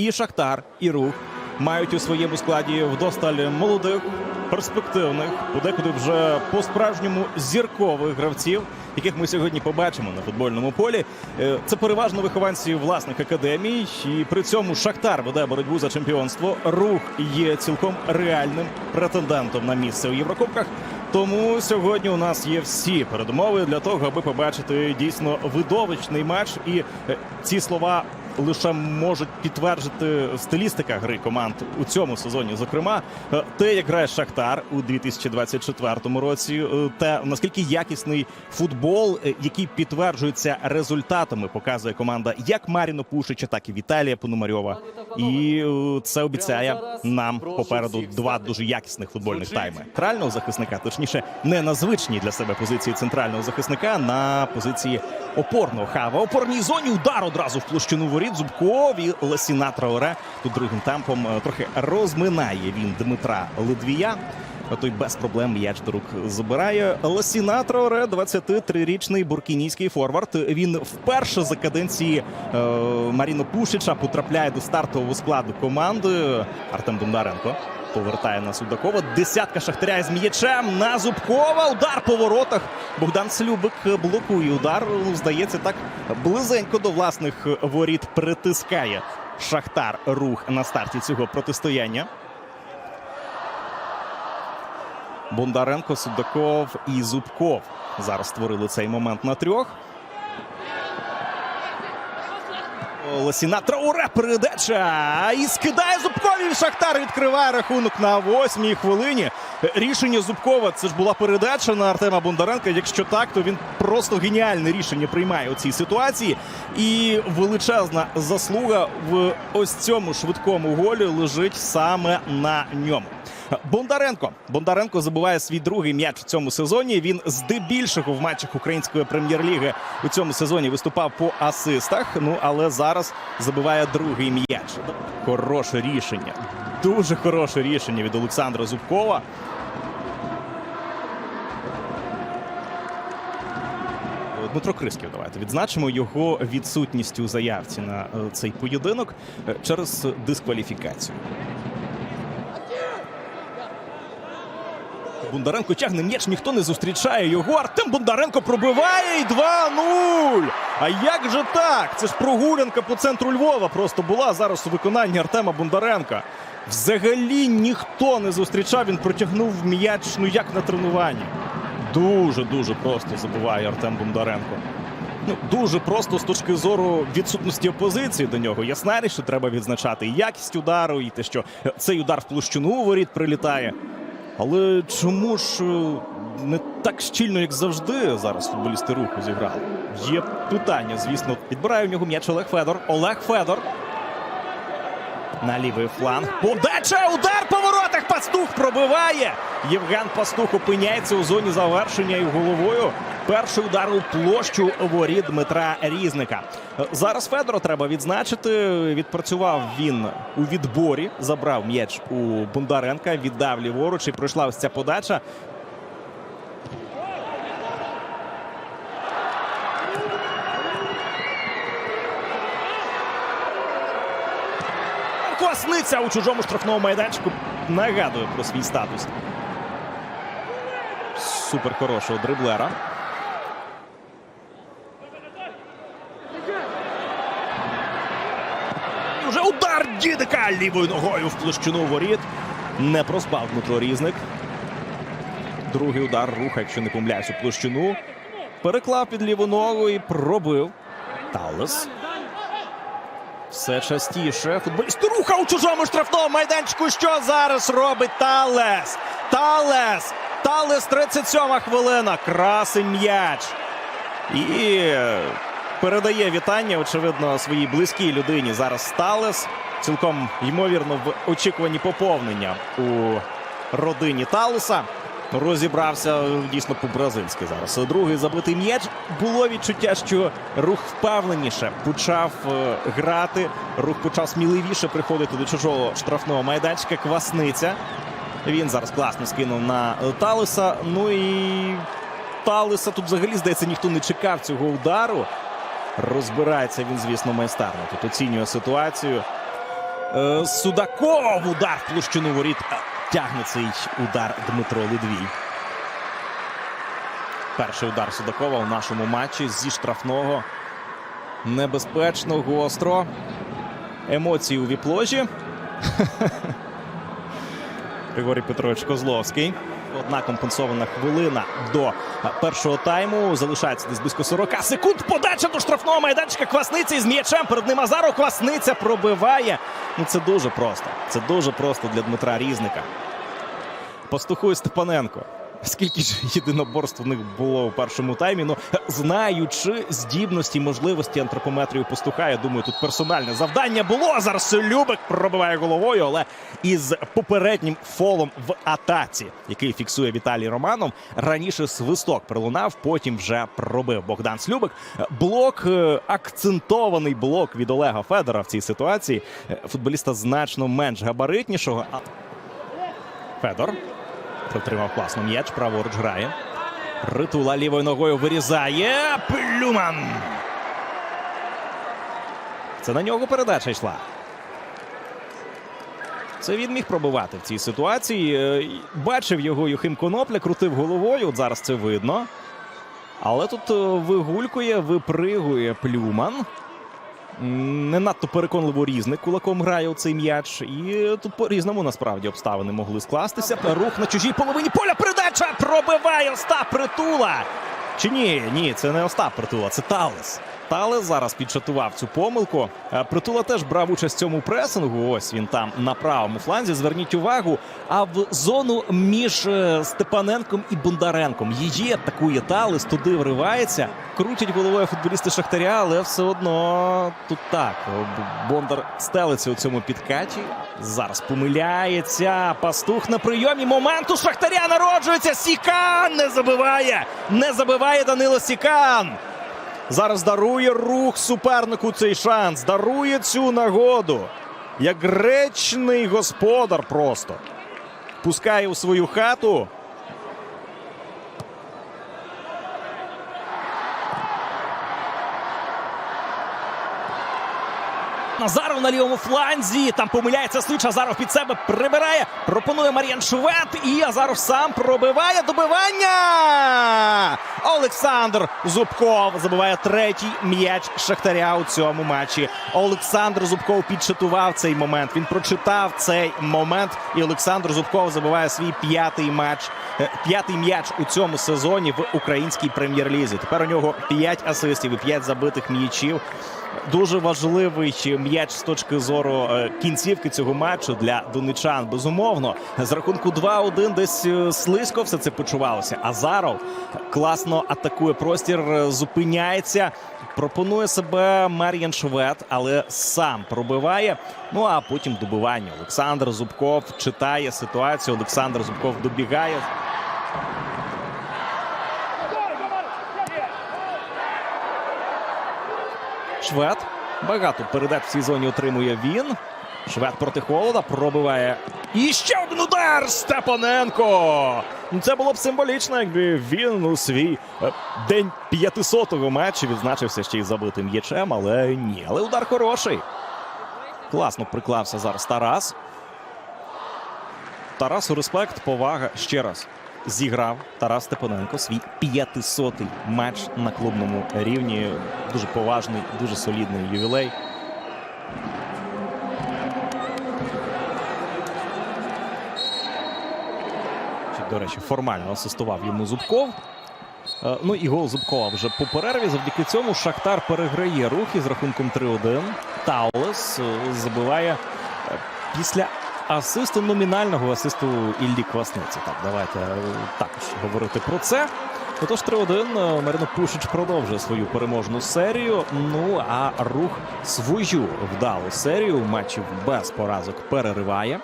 і Шахтар, і рух мають у своєму складі вдосталь молодих, перспективних, подекуди вже по-справжньому зіркових гравців, яких ми сьогодні побачимо на футбольному полі. Е, Це переважно вихованці власних академій, і при цьому Шахтар веде боротьбу за чемпіонство. Рух є цілком реальним претендентом на місце у Єврокубках. Тому сьогодні у нас є всі передумови для того, аби побачити дійсно видовищний матч. І е, ці слова лише можуть підтвердити стилістика гри команд у цьому сезоні. Зокрема, Е, те, як грає Шахтар у 2024 році, е, те наскільки якісний футбол, е, який підтверджується результатами, показує команда як Маріно Пушича, так і Віталія Пономарьова. І це обіцяє нам попереду два дуже якісних футбольних тайми. Центрального захисника, точніше, не на звичній для себе позиції центрального захисника, на позиції опорного хава. Опорній зоні удар одразу в площину воріт. Зубков і Лесіна Траоре тут другим темпом е, трохи розминає він Дмитра Ледвія. Той без проблем м'яч до рук забирає. Лесіна Траоре, 23-річний буркінійський форвард. Він вперше за каденції е, Маріно Пушича потрапляє до стартового складу команди. Артем Бондаренко повертає на Судакова. Десятка шахтаря з м'ячем на Зубкова. Удар по воротах. Богдан Слюбик блокує удар. Здається, так близенько до власних воріт притискає Шахтар рух на старті цього протистояння. Бондаренко, Судаков і Зубков зараз створили цей момент на трьох. Лосіна Трауре передача і скидає Зубкові. Шахтар відкриває рахунок на восьмій хвилині. Рішення Зубкова це ж була передача на Артема Бондаренка. Якщо так, то він просто геніальне рішення приймає у цій ситуації. І величезна заслуга в ось цьому швидкому голі лежить саме на ньому. Бондаренко Бондаренко забуває свій другий м'яч у цьому сезоні. Він здебільшого в матчах української прем'єр-ліги у цьому сезоні виступав по асистах. Ну але зараз забиває другий м'яч. Хороше рішення, дуже хороше рішення від Олександра Зубкова. Дмитро Крисків, давайте відзначимо його відсутність у заявці на е, цей поєдинок е, через дискваліфікацію. Бондаренко тягне м'яч, ніхто не зустрічає його. Артем Бондаренко пробиває і 2-0. А як же так? Це ж прогулянка по центру Львова просто була зараз у виконанні Артема Бондаренка. Взагалі ніхто не зустрічав. Він протягнув м'яч, ну як на тренуванні. Дуже дуже просто забуває Артем Бондаренко. Ну, дуже просто з точки зору відсутності опозиції до нього. Ясна річ, що треба відзначати і якість удару, і те, що цей удар в площину воріт прилітає. Але чому ж е, не так щільно, як завжди, зараз футболісти руху зіграли? Є питання, звісно. Підбирає в нього м'яч Олег Федор. Олег Федор. На лівий фланг. Подача! Удар по воротах! Пастух пробиває. Євген Пастух опиняється у зоні завершення і головою. Перший удар у площу воріт Дмитра Різника. Зараз Федора треба відзначити. Відпрацював він у відборі, забрав м'яч у Бондаренка, віддав ліворуч і пройшла ось ця подача. Квасниця у чужому штрафному майданчику нагадує про свій статус. Супер хорошого дриблера. І Вже удар дідика лівою ногою в площину воріт. Не проспав Дмитро Різник. Другий удар руха, якщо не помиляюсь, у площину. Переклав під ліву ногу і пробив. Талес. Все частіше. Футболіст руха у чужому штрафному майданчику. Що зараз робить Талес? Талес! Талес 37 хвилина. Красень м'яч. І передає вітання, очевидно, своїй близькій людині. Зараз Талес. Цілком ймовірно в очікуванні поповнення у родині Талеса. Розібрався дійсно по-бразильськи зараз. Другий забитий м'яч. Було відчуття, що рух впевненіше почав е, грати. Рух почав сміливіше приходити до чужого штрафного майданчика. Квасниця. Він зараз класно скинув на Талеса. Ну і Талеса тут взагалі, здається, ніхто не чекав цього удару. Розбирається він, звісно, майстерно. Тут оцінює ситуацію. Е, Судаков удар в площину воріт. Е, Тягне цей удар Дмитро Ледвій. Перший удар Судакова у нашому матчі зі штрафного. Небезпечно, гостро. Емоції у віпложі. Григорій Петрович Козловський. Одна компенсована хвилина до першого тайму. Залишається десь близько 40 секунд. Подача до штрафного майданчика. Квасниці з м'ячем. Перед ним Азаров. Квасниця пробиває. Ну це дуже просто. Це дуже просто для Дмитра Різника. Пастухує Степаненко. Скільки ж єдиноборств у них було у першому таймі? Ну знаючи здібності, можливості антропометрію пастуха, я думаю, тут персональне завдання було. Зараз Любик пробиває головою, але із попереднім фолом в атаці, який фіксує Віталій Романов. Раніше свисток пролунав, потім вже пробив Богдан Слюбик. Блок е, акцентований блок від Олега Федора в цій ситуації. Е, Футболіста значно менш габаритнішого. Федор. Протримав класно м'яч, праворуч грає. Ритула лівою ногою вирізає. Плюман. Це на нього передача йшла. Це він міг пробивати в цій ситуації. Е, Бачив його Юхим Конопля, крутив головою. От зараз це видно. Але тут е, вигулькує, випригує Плюман. Не надто переконливо різник кулаком грає у цей м'яч. І тут по-різному насправді обставини могли скластися. Рух на чужій половині поля. Передача пробиває Остап Притула. Чи ні? Ні, це не Остап Притула, це Талес. Талес зараз підшатував цю помилку. Е, Притула теж брав участь в цьому пресингу. Ось він там на правому фланзі. Зверніть увагу. А в зону між е, Степаненком і Бондаренком її атакує Талес, туди вривається. Крутять головою футболісти Шахтаря, але все одно тут так. Бондар стелиться у цьому підкаті. Зараз помиляється. Пастух на прийомі. Момент у Шахтаря народжується. Сікан не забиває. Не забиває Данило Сікан. Зараз дарує рух супернику цей шанс. Дарує цю нагоду. Як гречний господар просто. Пускає у свою хату. Назаров на лівому фланзі. Там помиляється Слич. Азаров під себе прибирає. Пропонує Мар'ян Швед. І Азаров сам пробиває добивання. Олександр Зубков забиває третій м'яч Шахтаря у цьому матчі. Олександр Зубков підчатував цей момент. Він прочитав цей момент. І Олександр Зубков забиває свій п'ятий матч. е, П'ятий м'яч у цьому сезоні в українській прем'єр-лізі. Тепер у нього 5 асистів і 5 забитих м'ячів. Дуже важливий м'яч з точки зору е, кінцівки цього матчу для донечан. Безумовно, з рахунку 2-1 десь е, слизько все це почувалося. Азаров класно атакує простір, е, зупиняється, пропонує себе Мар'ян Швед, але сам пробиває. Ну а потім добивання. Олександр Зубков читає ситуацію. Олександр Зубков добігає. Швед. Багато передач в цій зоні отримує він. Швед проти холода пробиває. І ще один удар Степаненко. Ну, Це було б символічно, якби він у свій е, день 500-го матчі відзначився ще й забитим м'ячем, але ні. Але удар хороший. Класно приклався зараз Тарас. Тарасу респект, повага ще раз. Зіграв Тарас Степаненко свій 500-й матч на клубному рівні. Дуже поважний, дуже солідний ювілей. До речі, формально асистував йому Зубков. Е, Ну і гол Зубкова вже по перерві. Завдяки цьому Шахтар переграє рухи з рахунком 3-1. Таулес е, забиває е, після асисту номінального асисту Іллі Квасниці. Так, давайте е, також говорити про це. Отож, 3-1. е, Марино Пушич продовжує свою переможну серію. Ну а рух свою вдалу серію матчів без поразок перериває.